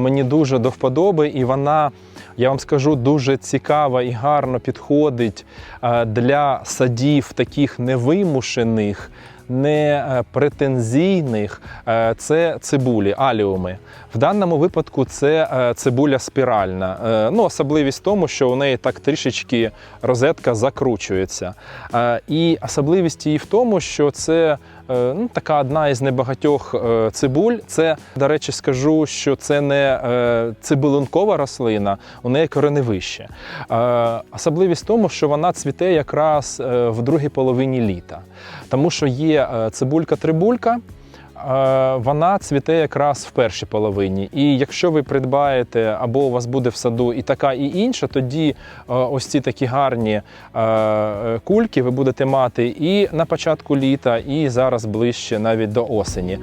Мені дуже до вподоби, і вона, я вам скажу, дуже цікава і гарно підходить е, для садів таких невимушених, не е, претензійних. Е, Це цибулі, аліуми. В даному випадку це цибуля спіральна. Ну, особливість в тому, що у неї так трішечки розетка закручується. І особливість її в тому, що це ну, така одна із небагатьох е, цибуль. Це, до речі, скажу, що це не е, цибулинкова рослина, у неї кореневище. Е, Особливість в тому, що вона цвіте якраз е, в другій половині літа. Тому що є е, цибулька-трибулька. Вона цвіте якраз в першій половині. І якщо ви придбаєте або у вас буде в саду і така, і інша, тоді е, ось ці такі гарні е, кульки ви будете мати і на початку літа, і зараз ближче навіть до осені.